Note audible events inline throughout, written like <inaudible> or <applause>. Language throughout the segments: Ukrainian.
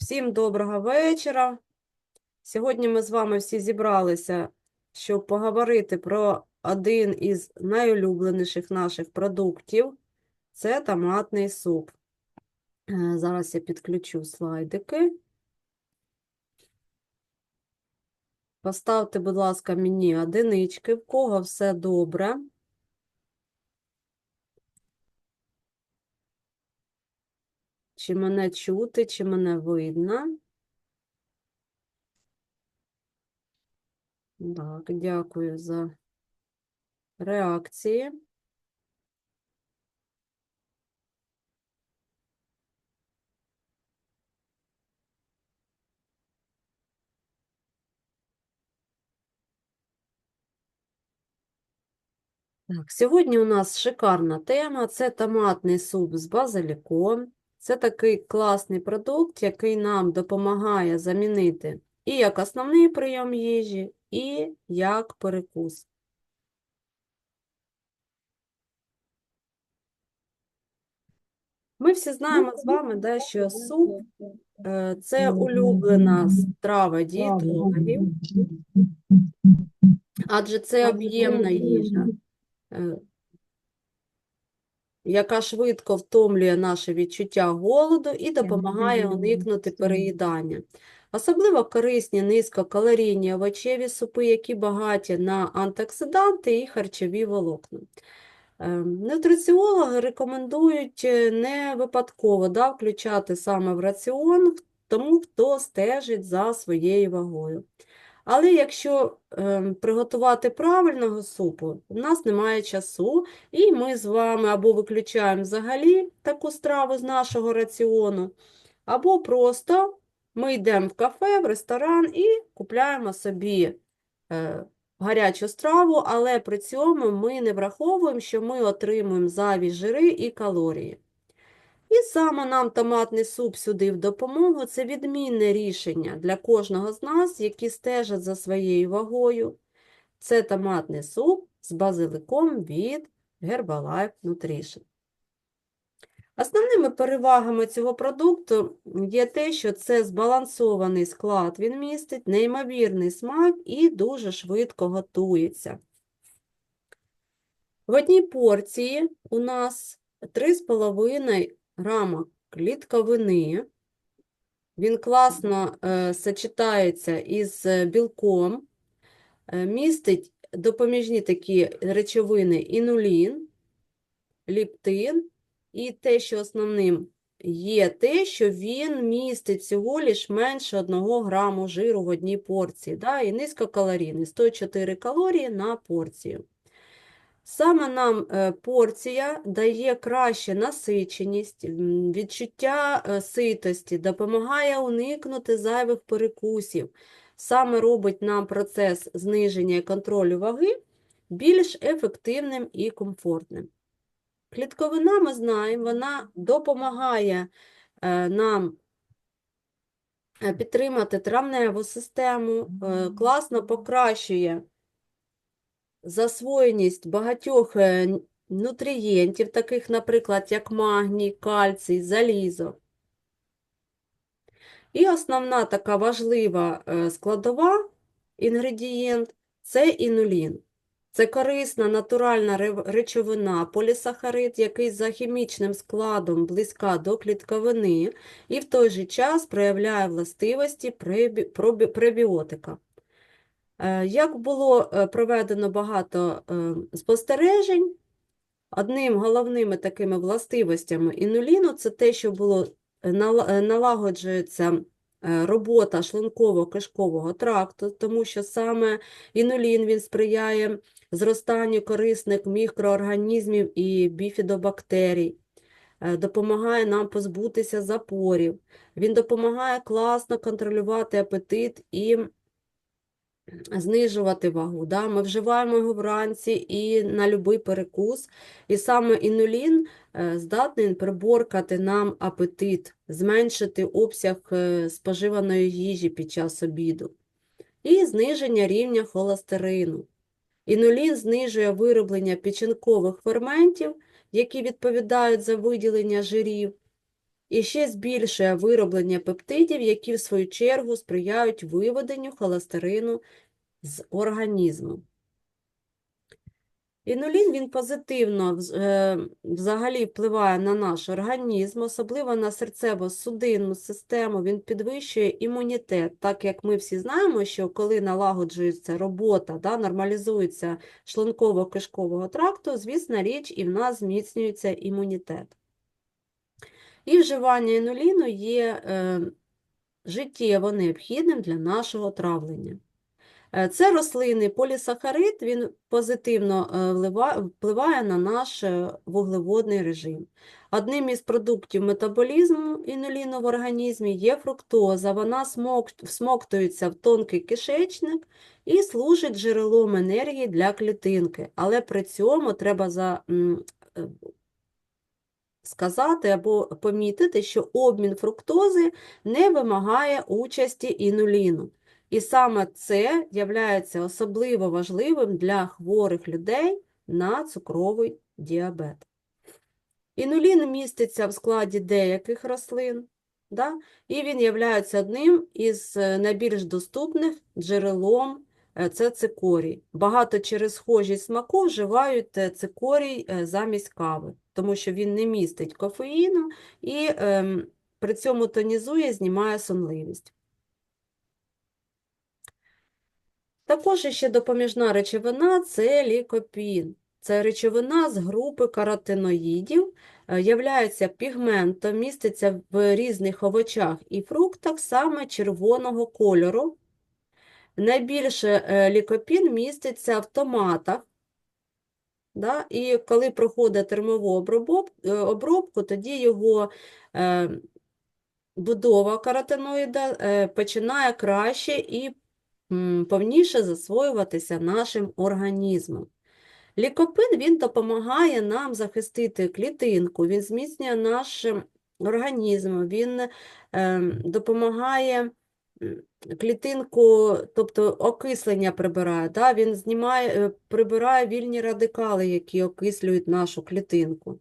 Всім доброго вечора. Сьогодні ми з вами всі зібралися, щоб поговорити про один із найулюбленіших наших продуктів це томатний суп. Е, Зараз я підключу слайдики. Поставте, будь ласка, мені одинички, в кого все добре. Чи мене чути, чи мене видно? Так, дякую за реакції. Так, сьогодні у нас шикарна тема це томатний суп з базиліком. Це такий класний продукт, який нам допомагає замінити і як основний прийом їжі, і як перекус. Ми всі знаємо з вами, да, що суп е, це улюблена страва дієтологів, адже це об'ємна їжа, е, яка швидко втомлює наше відчуття голоду і допомагає уникнути переїдання. Особливо корисні низькокалорійні овочеві супи, які багаті на антиоксиданти і харчові волокна. Е, Нутриціологи рекомендують е, не випадково да, включати саме в раціон тому, хто стежить за своєю вагою. Але якщо е, приготувати правильного супу, у нас немає часу, і ми з вами або виключаємо взагалі таку страву з нашого раціону, або просто ми йдемо в кафе, в ресторан і купляємо собі е, гарячу страву, але при цьому ми не враховуємо, що ми отримуємо зайві жири і калорії. І саме нам томатний суп сюди в допомогу це відмінне рішення для кожного з нас, які стежать за своєю вагою. Це томатний суп з базиликом від Herbalife Nutrition. Основними перевагами цього продукту є те, що це збалансований склад, він містить неймовірний смак і дуже швидко готується. В одній порції у нас 3,5 грама клітковини. Він класно е, сочетається із е, білком, е, містить допоміжні такі речовини інулін, ліптин, і те, що основним є те, що він містить всього лиш менше 1 граму жиру в одній порції, да, і низькокалорійний, 104 калорії на порцію. Саме нам е, порція дає краще насиченість, відчуття е, ситості, допомагає уникнути зайвих перекусів, саме робить нам процес зниження і контролю ваги більш ефективним і комфортним. Клітковина, ми знаємо, вона допомагає е, нам підтримати травневу систему, класно покращує засвоєність багатьох е, нутрієнтів, таких, наприклад, як магній, кальцій, залізо. І основна така важлива е, складова інгредієнт це інулін. Це корисна натуральна речовина, полісахарид, який за хімічним складом близька до клітковини і в той же час проявляє властивості пребіотика. Е, Як було е, проведено багато е, спостережень, одним головними такими властивостями інуліну це те, що було нала- налагоджується робота шлунково-кишкового тракту, тому що саме інулін він сприяє зростанню корисних мікроорганізмів і біфідобактерій, допомагає нам позбутися запорів, він допомагає класно контролювати апетит і знижувати вагу. Да? Ми вживаємо його вранці і на будь-який перекус. І саме інулін е, здатний приборкати нам апетит, зменшити обсяг е, споживаної їжі під час обіду. І зниження рівня холестерину. Інулін знижує вироблення печінкових ферментів, які відповідають за виділення жирів. І ще збільшує вироблення пептидів, які в свою чергу сприяють виведенню холестерину з організму. Інулін він позитивно е, взагалі впливає на наш організм, особливо на серцево-судинну систему. Він підвищує імунітет, так як ми всі знаємо, що коли налагоджується робота, да, нормалізується шлунково-кишкового тракту, звісна річ, і в нас зміцнюється імунітет. І вживання інуліну є е, життєво необхідним для нашого травлення. Е, Це рослинний полісахарид, він позитивно е, впливає на наш вуглеводний режим. Одним із продуктів метаболізму інуліну в організмі є фруктоза. Вона смок- всмоктується в тонкий кишечник і служить джерелом енергії для клітинки. Але при цьому треба за, сказати або помітити, що обмін фруктози не вимагає участі інуліну. І саме це є особливо важливим для хворих людей на цукровий діабет. Інулін міститься в складі деяких рослин, да? і він є одним із е, найбільш доступних джерелом е, це цикорій. Багато через схожість смаку вживають е, цикорій замість кави, тому що він не містить кофеїну і ем, при цьому тонізує, знімає сонливість. Також ще допоміжна речовина це лікопін. Це речовина з групи каротиноїдів, е, являється пігментом, міститься в різних овочах і фруктах саме червоного кольору. Найбільше е, лікопін міститься в томатах. Да? І коли проходить термову е, обробку, тоді його е, будова каротиноїда е, починає краще і повніше засвоюватися нашим організмом. Лікопин він допомагає нам захистити клітинку, він зміцнює наш організм, він ем, допомагає клітинку, тобто окислення прибирає, да? він знімає, е, прибирає вільні радикали, які окислюють нашу клітинку.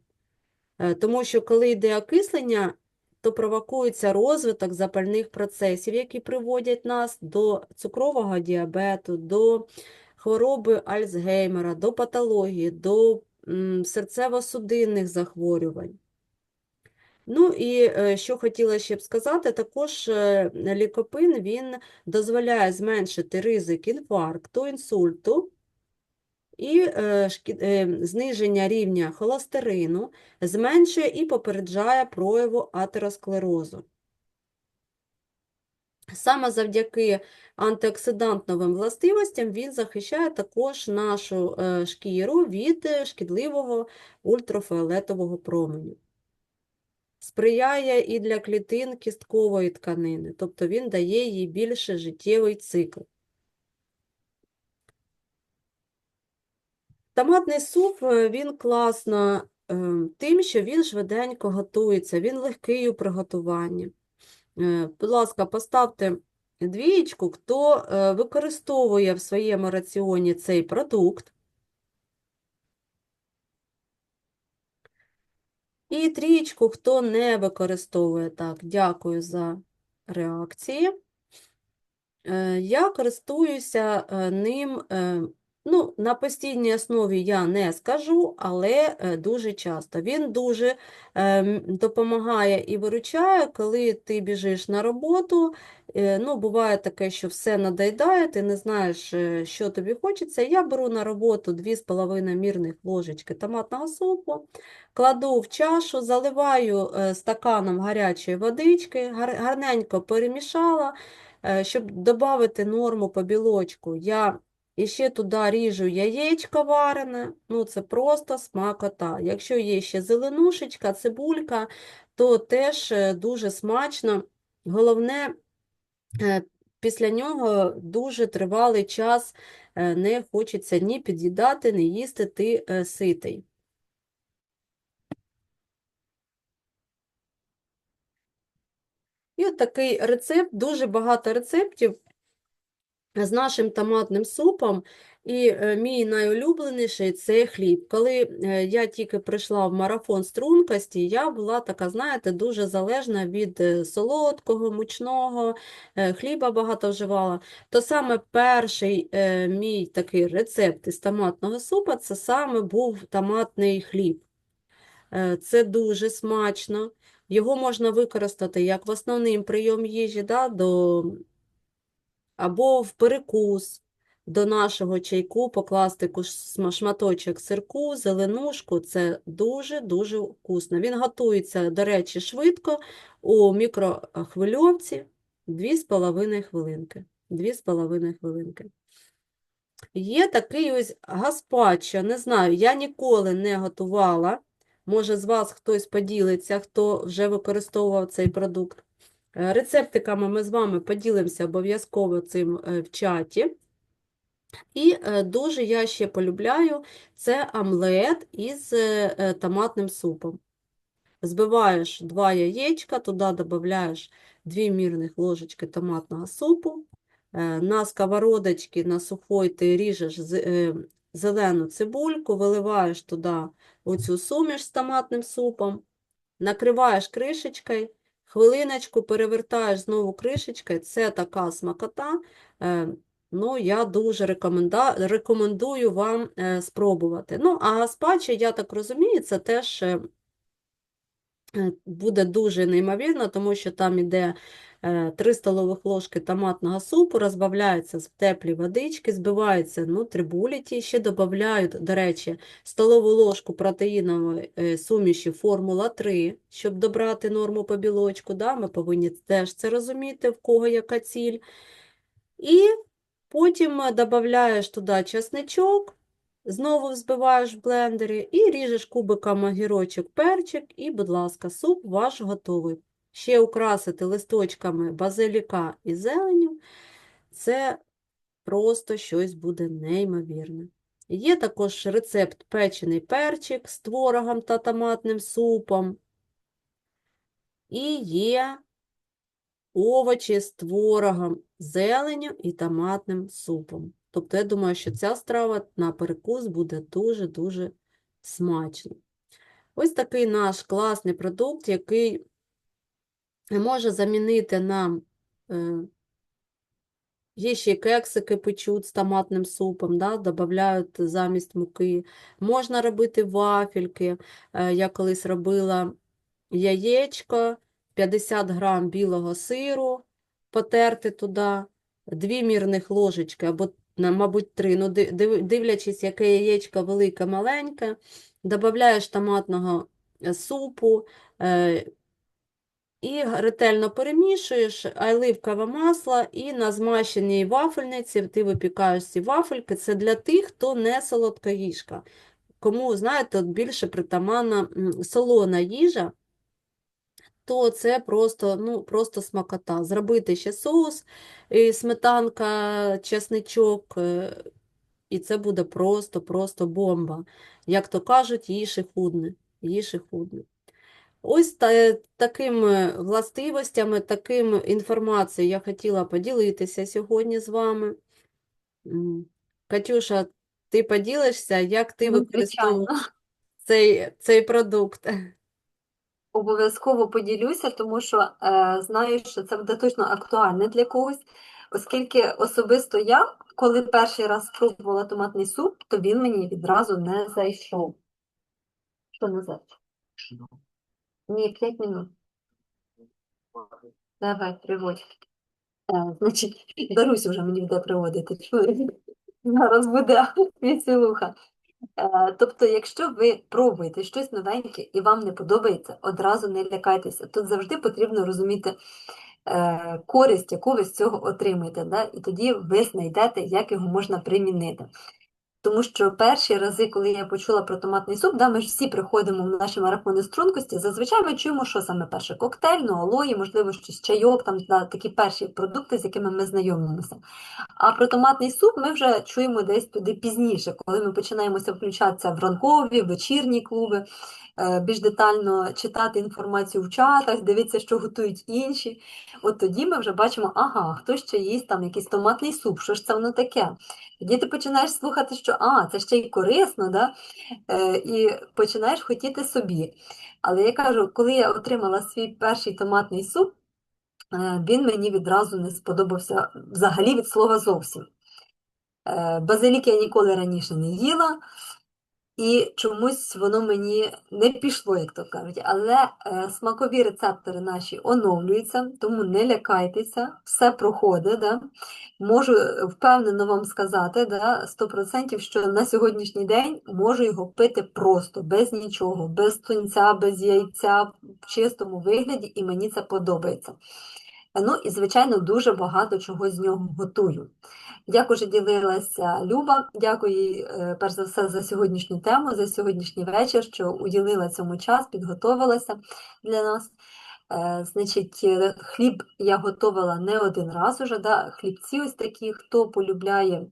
Е, Тому що коли йде окислення, то провокується розвиток запальних процесів, які приводять нас до цукрового діабету, до хвороби Альцгеймера, до патології, до серцево-судинних захворювань. Ну і е, що хотіла ще б сказати, також е, лікопин він дозволяє зменшити ризик інфаркту, інсульту і е, зниження рівня холестерину, зменшує і попереджає прояву атеросклерозу. Саме завдяки антиоксидантновим властивостям він захищає також нашу шкіру від шкідливого ультрафіолетового променю. Сприяє і для клітин кісткової тканини, тобто він дає їй більше життєвий цикл. Томатний суп е, він класно е, тим, що він швиденько готується, він легкий у приготуванні. Е, Будь ласка, поставте двієчку, хто використовує в своєму раціоні цей продукт. І трічку, хто не використовує. Так, дякую за реакції. Е, Я користуюся е, ним, е, ну, на постійній основі я не скажу, але е, дуже часто. Він дуже е, допомагає і виручає, коли ти біжиш на роботу. Е, Ну, буває таке, що все надоїдає, ти не знаєш, е, що тобі хочеться. Я беру на роботу 2,5 мірних ложечки томатного супу, кладу в чашу, заливаю стаканом гарячої водички, гар- гарненько перемішала. Щоб додати норму по білочку, я іще туди ріжу яєчко варене, ну це просто смакота. Якщо є ще зеленушечка, цибулька, то теж е, дуже смачно. Головне, е, після нього дуже тривалий час е, не хочеться ні під'їдати, ні їсти, ти ситий. І от такий рецепт, дуже багато рецептів з нашим томатним супом. І е, мій найулюбленіший це хліб. Коли е, я тільки прийшла в марафон стрункості, я була така, знаєте, дуже залежна від е, солодкого, мучного, хліба багато вживала. То саме перший мій такий рецепт із томатного супа це саме був томатний хліб. Це дуже смачно. Його можна використати як в основний прийом їжі, да, до або в перекус до нашого чайку покласти шматочок сирку, зеленушку. Це дуже-дуже вкусно. Він готується, до речі, швидко у мікрохвильовці 2,5 хвилинки. 2,5 хвилинки. Є такий ось гаспачо, не знаю, я ніколи не готувала. Може, з вас хтось поділиться, хто вже використовував цей продукт. Е, Рецептиками ми з вами поділимося обов'язково цим е, в чаті. І е, дуже я ще полюбляю це омлет із томатним супом. Збиваєш два яєчка, туди додаєш 2 мірних ложечки томатного супу. На сковородочці на сухой ти ріжеш зелену цибульку, виливаєш туди оцю суміш з томатним супом, накриваєш кришечкою, хвилиночку перевертаєш знову кришечкою. Це така смакота. Е, Ну, я дуже рекоменда... рекомендую вам е, спробувати. Ну, а гаспачо, я так розумію, це теж е, буде дуже неймовірно, тому що там іде 3 столових ложки томатного супу, розбавляється в теплі водички, збивається ну, трибулі ще додають, до речі, столову ложку протеїнової е, суміші формула 3, щоб добрати норму по білочку. Да? Ми повинні теж це розуміти, в кого яка ціль. І потім е, додаєш туди чесничок, знову взбиваєш в блендері і ріжеш кубиками огірочок, перчик, і, будь ласка, суп ваш готовий. Ще украсити листочками базиліка і зеленю. Це просто щось буде неймовірне. Є також рецепт печений перчик з творогом та томатним супом. І є овочі з творогом, зеленю і томатним супом. Тобто, я думаю, що ця страва на перекус буде дуже-дуже смачно. Ось такий наш класний продукт, який може замінити нам, е, є ще кексики печуть з томатним супом, да, додають замість муки. Можна робити вафельки. Е, Я колись робила яєчко, 50 грам білого сиру, потерти туди, дві мірних ложечки, або, мабуть, три, ну, дивлячись, яке яєчко велике, маленьке, додаєш томатного е, супу, і ретельно перемішуєш оливкове масло, і на змащеній вафельниці ти випікаєш ці вафельки. Це для тих, хто не солодкоїжка. Кому, знаєте, більше притаманна солона їжа, то це просто, ну, просто смакота. Зробити ще соус, і сметанка, чесничок, е, і це буде просто-просто бомба. Як то кажуть, їж і худне. Їж і худне. Ось та, такими властивостями, таким інформацією я хотіла поділитися сьогодні з вами. Катюша, ти поділишся, як ти Ну, використовуєш цей, цей продукт? обов'язково поділюся, тому що е, знаю, що це буде точно актуальне для когось, оскільки особисто я, коли перший раз спробувала томатний суп, то він мені відразу не зайшов. Що не зайшов? Ні, 5 минут. Давай, приводь. Е, значить, <laughs> Дарусь вже мені буде приводити. Зараз <laughs> буде <laughs> веселуха. Тобто, якщо ви пробуєте щось новеньке і вам не подобається, одразу не лякайтеся. Тут завжди потрібно розуміти е, користь, яку ви з цього отримаєте, да? і тоді ви знайдете, як його можна примінити. Тому що перші рази, коли я почула про томатний суп, да, ми ж всі приходимо в наші марафони стрункості, зазвичай ми чуємо, що саме перше коктейль, ну, алої, можливо, щось чайок, там да, такі перші продукти, з якими ми знайомимося. А про томатний суп ми вже чуємо десь туди пізніше, коли ми починаємося включатися в ранкові, вечірні клуби, е, більш детально читати інформацію в чатах, дивитися, що готують інші. От тоді ми вже бачимо, ага, хтось ще їсть там якийсь томатний суп, що ж це воно таке? Тоді ти починаєш слухати, що а, це ще й корисно, да? Е, і починаєш хотіти собі. Але я кажу, коли я отримала свій перший томатний суп, е, він мені відразу не сподобався взагалі від слова зовсім. Е, Базилік я ніколи раніше не їла, і чомусь воно мені не пішло, як то кажуть. Але е, смакові рецептори наші оновлюються, тому не лякайтеся, все проходить. Да? Можу е, впевнено вам сказати, да, 100%, що на сьогоднішній день можу його пити просто, без нічого, без тунця, без яйця, в чистому вигляді, і мені це подобається. Ну і, звичайно, дуже багато чого з нього готую. Як уже ділилася Люба, дякую е, перш за все, за сьогоднішню тему, за сьогоднішній вечір, що уділила цьому час, підготовилася для нас. Е, Значить, е, хліб я готувала не один раз уже, да? Хлібці ось такі, хто полюбляє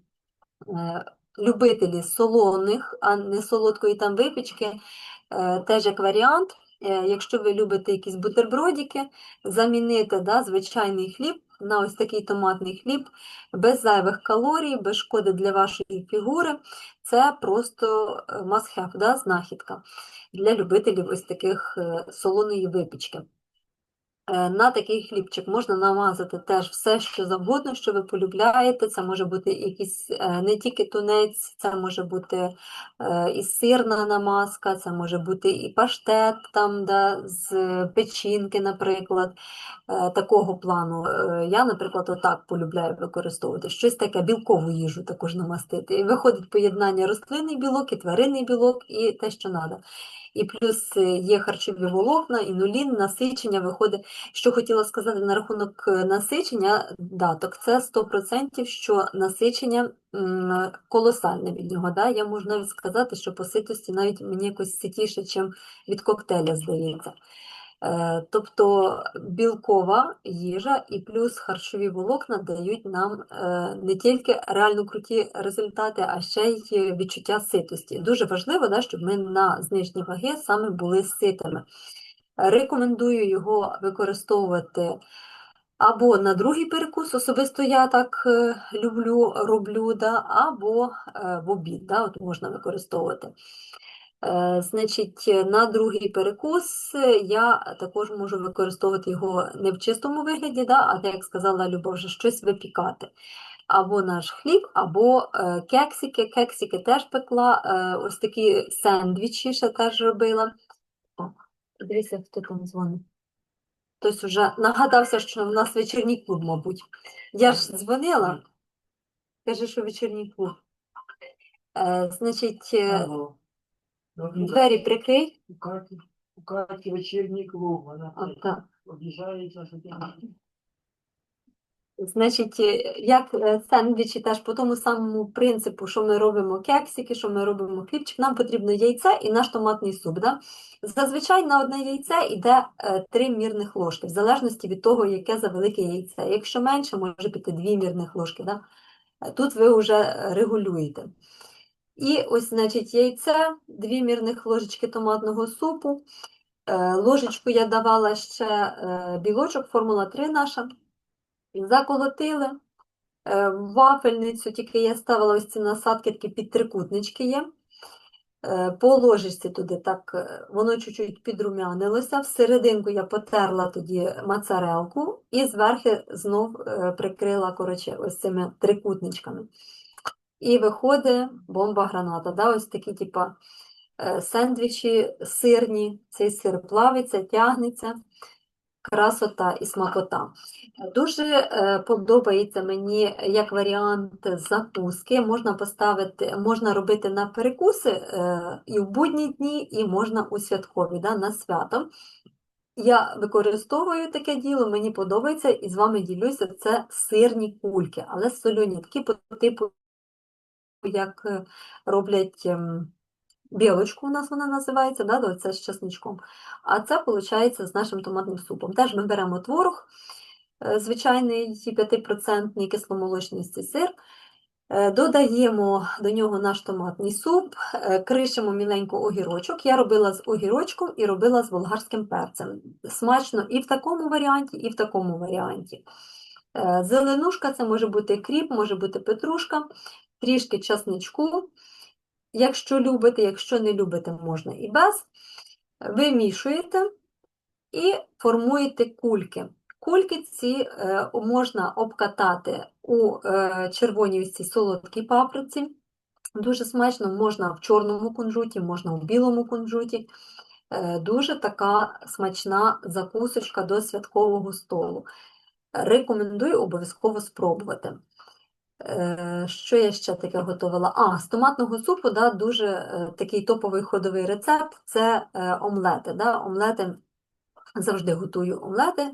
любителі солоних, а не солодкої там випічки, теж як варіант. Якщо ви любите якісь бутербродики, замінити да, звичайний хліб на ось такий томатний хліб без зайвих калорій, без шкоди для вашої фігури. Це просто е, must have, да, знахідка для любителів ось таких е, солоної випічки. Е, На такий хлібчик можна намазати теж все, що завгодно, що ви полюбляєте. Це може бути якийсь е, не тільки тунець, це може бути е, і сирна намазка, це може бути і паштет там, да, з печінки, наприклад, такого плану. Я, наприклад, отак полюбляю використовувати. Щось таке, білкову їжу також намастити. І виходить поєднання рослинний білок, і тваринний білок, і те, що треба. І плюс е, є харчові волокна, інулін, насичення виходить. Що хотіла сказати на рахунок е, насичення даток, це 100%, що насичення колосальне від нього. Да? Я можу навіть сказати, що по ситості навіть мені якось ситіше, ніж від коктейля, здається. Е, Тобто білкова їжа і плюс харчові волокна дають нам е, не тільки реально круті результати, а ще й відчуття ситості. Дуже важливо, да, щоб ми на зниженні ваги саме були ситими. Рекомендую його використовувати або на другий перекус, особисто я так е, люблю, роблю, да, або е, в обід, да, от можна використовувати. Е, Значить, на другий перекус е, я також можу використовувати його не в чистому вигляді, да, а як сказала Люба, вже щось випікати. Або наш хліб, або е, кексики. Кексики теж пекла, ось такі сендвічі ще теж робила. О, дивіться, хто там дзвонить. Хтось вже нагадався, що в нас вечірній клуб, мабуть. Я ж дзвонила, каже, що вечірній клуб. Значить, е, Алло. Добрий день. Двері прикрий. У Каті, вечірній клуб, вона так. обіжається, що ти Значить, е, як е, сендвічі теж по тому самому принципу, що ми робимо кексики, що ми робимо хлібчик, нам потрібно яйце і наш томатний суп. Да? Зазвичай на одне яйце йде е, три мірних ложки, в залежності від того, яке за велике яйце. Якщо менше, може піти дві мірних ложки. Да? Тут ви вже регулюєте. І ось, значить, яйце, дві мірних ложечки томатного супу. Е, Ложечку я давала ще е, білочок, формула 3 наша. Заколотили е, вафельницю, тільки я ставила ось ці насадки, такі під трикутнички є. По ложечці туди так, воно чуть-чуть підрумянилося. Всерединку я потерла тоді моцарелку і зверху знов прикрила, коротше, ось цими трикутничками. І виходить бомба граната. Да? Ось такі, типа, е, сендвічі сирні. Цей сир плавиться, тягнеться. Красота і смакота. Дуже е, подобається мені як варіант закуски. Можна поставити, можна робити на перекуси е, і в будні дні, і можна у святкові, да, на свято. Я використовую таке діло, мені подобається, і з вами ділюся. Це сирні кульки, але солоні, такі по типу як е, роблять ем, білочку, у нас вона називається, да, це з чесничком. А це виходить з нашим томатним супом. Теж ми беремо творог, е, звичайний 5% кисломолочності сир, е, додаємо до нього наш томатний суп, кришимо міленько огірочок. Я робила з огірочком і робила з болгарським перцем. Смачно і в такому варіанті, і в такому варіанті. Зеленушка це може бути кріп, може бути петрушка, трішки часничку. Якщо любите, якщо не любите, можна і без. Вимішуєте і формуєте кульки. Кульки ці е, можна обкатати у е, червоній солодкій паприці. Дуже смачно, можна в чорному кунжуті, можна в білому кунжуті. Е, Дуже така смачна закусочка до святкового столу. Рекомендую обов'язково спробувати. Е, Що я ще таке готувала? А, з томатного супу да, дуже е, такий топовий ходовий рецепт це е, омлети. Да? Омлети завжди готую омлети.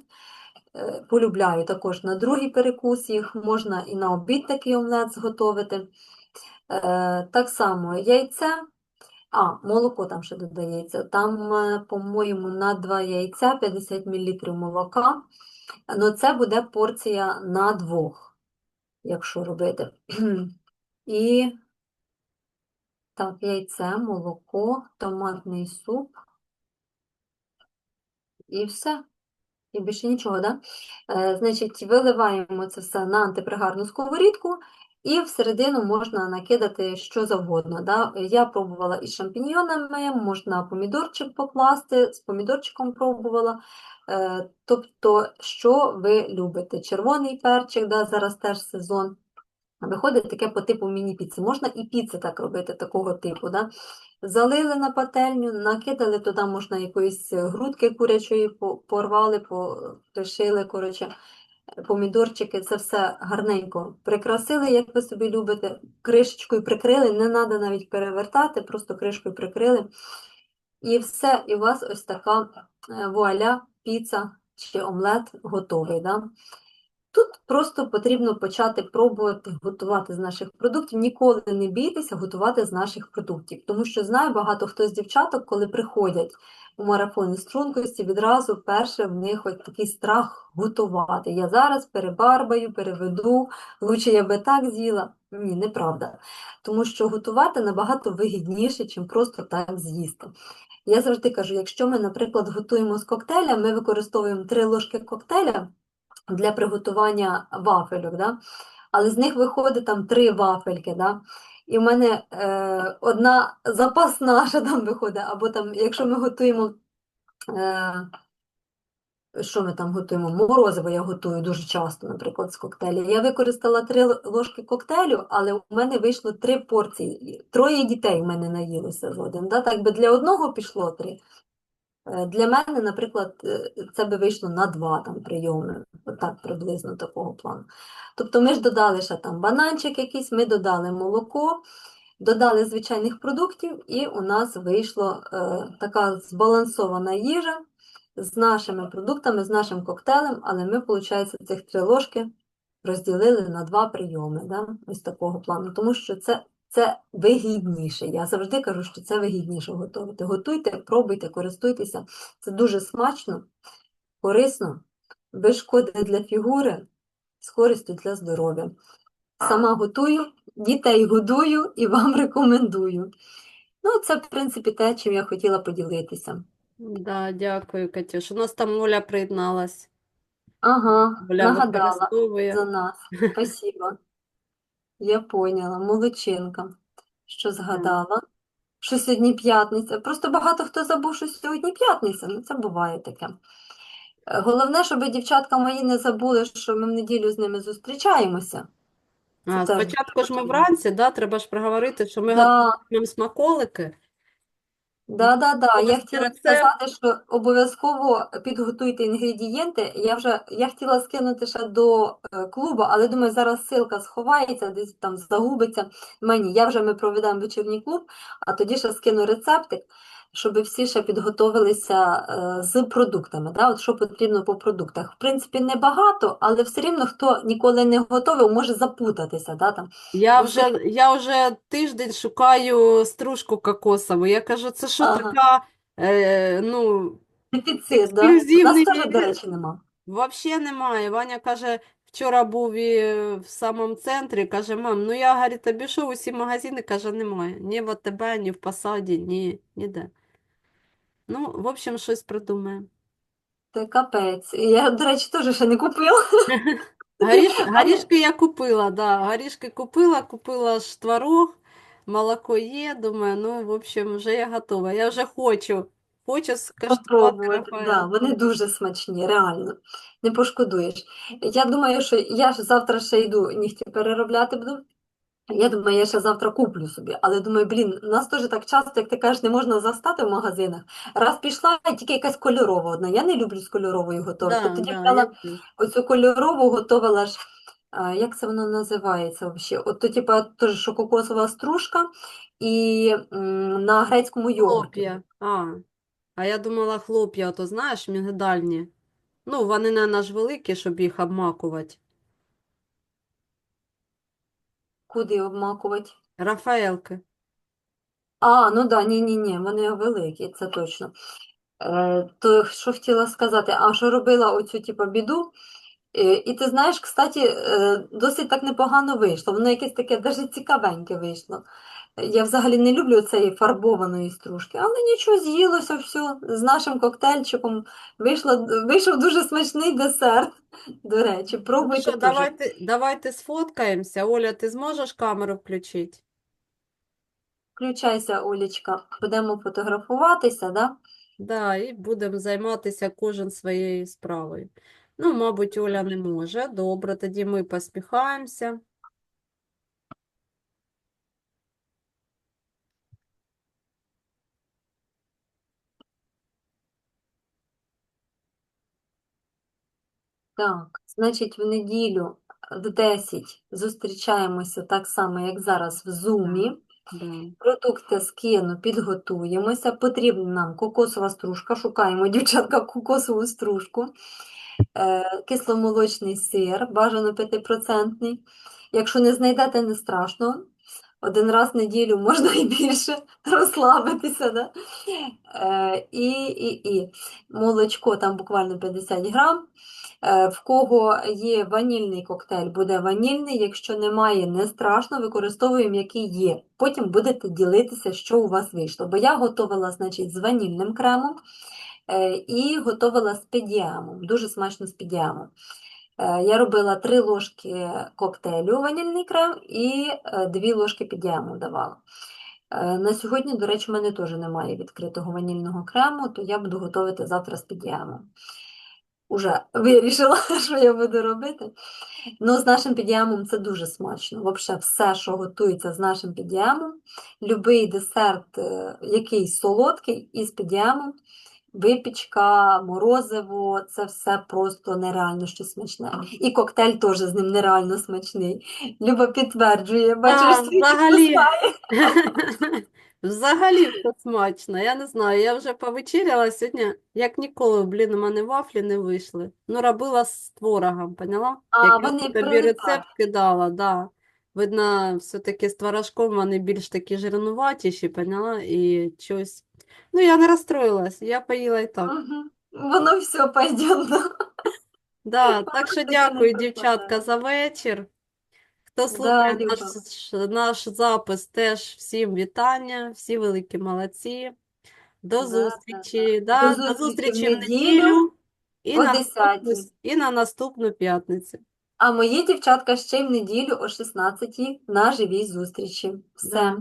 Полюбляю також на другий перекус їх, можна і на обід такий омлет зготовити. Так само яйце, а, молоко там ще додається. Там, по-моєму, на 2 яйця 50 мл молока. Ну, це буде порція на двох, якщо робити. <clears throat> І так, яйце, молоко, томатний суп. І все. І більше нічого, да? Е, значить, виливаємо це все на антипригарну сковорідку, і всередину можна накидати що завгодно. Да? Я пробувала із шампіньйонами, можна помідорчик покласти, з помідорчиком пробувала. Е, тобто, що ви любите? Червоний перчик, да? зараз теж сезон. Виходить таке по типу міні-піци. Можна і піци так робити, такого типу. Да? Залили на пательню, накидали туди, можна якоїсь грудки курячої порвали, по- пришили, коротше, помідорчики, це все гарненько прикрасили, як ви собі любите, кришечкою прикрили, не треба навіть перевертати, просто кришкою прикрили. І все, і у вас ось така е, вуаля, піца чи омлет готовий. Да? Тут просто потрібно почати пробувати готувати з наших продуктів. Ніколи не бійтеся готувати з наших продуктів, тому що знаю багато хто з дівчаток, коли приходять у марафони стрункості, відразу перше в них ось такий страх готувати. Я зараз перебарбаю, переведу, лучше я би так з'їла. Ні, неправда. Тому що готувати набагато вигідніше, чим просто так з'їсти. Я завжди кажу, якщо ми, наприклад, готуємо з коктейля, ми використовуємо 3 ложки коктейля для приготування вафельок, да? але з них виходить там три вафельки. Да? І в мене е, одна запасна <laughs> наша там виходить, або там, якщо ми готуємо, е, що ми там готуємо? Морозиво я готую дуже часто, наприклад, з коктейлів. Я використала три ложки коктейлю, але у мене вийшло три порції. Троє дітей в мене наїлося згоден. Да? Так би для одного пішло три. Е, Для мене, наприклад, е, це би вийшло на два там прийоми, отак приблизно такого плану. Тобто ми ж додали ще там бананчик якийсь, ми додали молоко, додали звичайних продуктів, і у нас вийшла е, така збалансована їжа з нашими продуктами, з нашим коктейлем, але ми, виходить, цих три ложки розділили на два прийоми, да? ось такого плану, тому що це це вигідніше. Я завжди кажу, що це вигідніше готувати. Готуйте, пробуйте, користуйтеся. Це дуже смачно, корисно, без шкоди для фігури, з користю для здоров'я. Сама готую, дітей годую і вам рекомендую. Ну, це, в принципі, те, чим я хотіла поділитися. Да, дякую, Катюш. У нас там Оля приєдналась. Ага, Оля нагадала використовує. за нас. <laughs> Спасибо. Я поняла, молодчинка, що згадала, що сьогодні п'ятниця. Просто багато хто забув, що сьогодні п'ятниця. Ну, це буває таке. Е, Головне, щоб дівчатка мої не забули, що ми в неділю з ними зустрічаємося. Це А, теж спочатку ж ми вранці, да, треба ж проговорити, що ми Да, готуємо смаколики. Да, да, да. Я хотіла сказати, що обов'язково підготуйте інгредієнти. Я вже я хотіла скинути ще до е, клубу, але думаю, зараз ссылка сховається, десь там загубиться мені. Я вже ми проведемо вечірній клуб, а тоді ще скину рецептик. Щоб всі ще підготовилися е, з продуктами. Да? От що потрібно по продуктах. В принципі, небагато, але все рівно, хто ніколи не готовив, може запутатися. Да? Там. Я вже, я вже тиждень шукаю стружку кокосову. Я кажу, це що Ага. така, е, ну, Дефіцит, да? У нас теж, до речі, нема. Вообще немає. Ваня каже, вчора був і в самому центрі, каже, мам, ну я, говорить, обійшов усі магазини, каже, немає. Ні в АТБ, ні в Посаді, ні, ніде. Ну, в общем, щось придумаємо. Це капець. Я, до речі, теж ще не купила. <laughs> Горіш, горішки я купила, да, горішки купила, купила ж творог, молоко є, думаю, ну, в общем, вже я готова. Я вже хочу, хочу Попробувати, Рафаель. да, вони дуже смачні, реально. Не пошкодуєш. Я думаю, що я ж завтра ще йду нігті переробляти буду. Я думаю, я ще завтра куплю собі, але думаю, блін, нас теж так часто, як ти кажеш, не можна застати в магазинах. Раз пішла, тільки якась кольорова одна. Я не люблю з кольоровою готувати. Да, тоді да, взяла я оцю кольорову, готувала ж, а, як це воно називається взагалі? От то, типа, теж, що кокосова стружка і м, на грецькому йогурті. Хлоп'я. А, а я думала хлоп'я, ото знаєш, мігдальні. Ну, вони, наверно, ж великі, щоб їх обмакувати. Куди обмакувати? Рафаелки. А, ну да, ні-ні-ні, вони великі, це точно. Е, то що хотіла сказати, а що робила оцю типу, біду, і ти знаєш, кстати, е, досить так непогано вийшло, воно якесь таке даже цікавеньке вийшло. Я взагалі не люблю цієї фарбованої стружки, але нічого, з'їлося все з нашим коктейльчиком. Вийшло, вийшов дуже смачний десерт, до речі, Ну пробуйте що, теж. давайте, давайте сфоткаємося. Оля, ти зможеш камеру включити? Включайся, Олічка, будемо фотографуватися, да? Да, і будемо займатися кожен своєю справою. Ну, мабуть, Оля не може. Добре, тоді ми посміхаємося. Так, значить, в неділю в 10 зустрічаємося так само, як зараз в Зумі. Да. Продукти скину, підготуємося. Потрібна нам кокосова стружка. Шукаємо, дівчатка, кокосову стружку. Е, кисломолочний сир, бажано 5%. Якщо не знайдете, не страшно. Один раз в неділю можна і більше розслабитися. Да? Е, і, і, і молочко там буквально 50 грам. Е, В кого є ванільний коктейль, буде ванільний. Якщо немає, не страшно, використовуємо який є. Потім будете ділитися, що у вас вийшло. Бо я готувала, значить, з ванільним кремом і готувала з підіамом. Дуже смачно з підіамом. Е, Я робила 3 ложки коктейлю ванільний крем і 2 ложки підіаму давала. Е, На сьогодні, до речі, в мене теж немає відкритого ванільного крему, то я буду готувати завтра з підіамом. Уже вирішила, <laughs> що я буду робити. Ну, з нашим підіамом це дуже смачно. Взагалі, все, що готується з нашим підіамом, любий десерт, е, якийсь солодкий із підіамом, випічка, морозиво, це все просто нереально що смачне. І коктейль теж з ним нереально смачний. Люба підтверджує, бачиш, взагалі. <laughs> Взагалі все смачно. Я не знаю, я вже повечеряла сьогодні, як ніколи, блін, у мене вафлі не вийшли. Ну, робила з творогом, поняла? А, Як я вони тобі прилипають. рецепт кидала, да. Видно, все-таки з творожком вони більш такі жирнуватіші, поняла? І щось. Ну, я не розстроїлась, я поїла і так. Мгм. Воно все пойде. да. Да, так що дякую, дівчатка, за вечір. Хто Да, слухає наш, Люба. наш запис, теж всім вітання, всі великі молодці. До Да, да, зустрічі, да. да, До до зустрічі в неділю неділю і о на наступну, 10-й. і на наступну п'ятницю. А мої дівчатка ще й в неділю о 16-й на живій зустрічі. Все.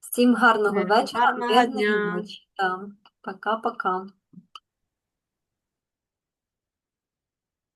Всім гарного Е, вечора, гарного мирної дня. ночі. Да. Пока-пока.